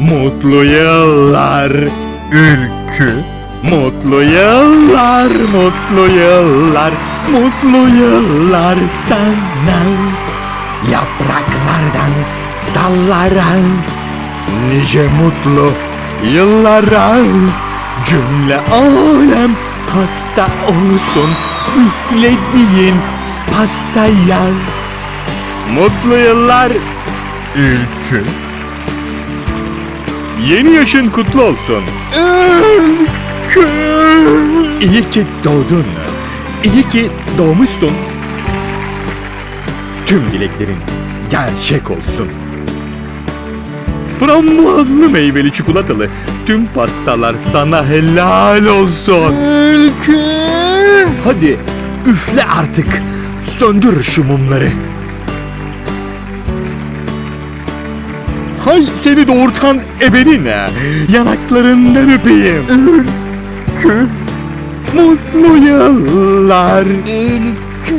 Mutlu yıllar ülkü. Mutlu yıllar, mutlu yıllar, mutlu yıllar sana. Yapraklardan dallara, nice mutlu yıllara. Cümle alem hasta olsun üflediğin pastaya. Mutlu yıllar ülkü. Yeni yaşın kutlu olsun. Ülkü. İyi ki doğdun. İyi ki doğmuşsun. Tüm dileklerin gerçek olsun. Frambuazlı meyveli çikolatalı tüm pastalar sana helal olsun. Ülkü. Hadi üfle artık. Söndür şu mumları. Hay seni doğurtan ebenine yanaklarından öpeyim. Ülkü mutlu yıllar. Ülkü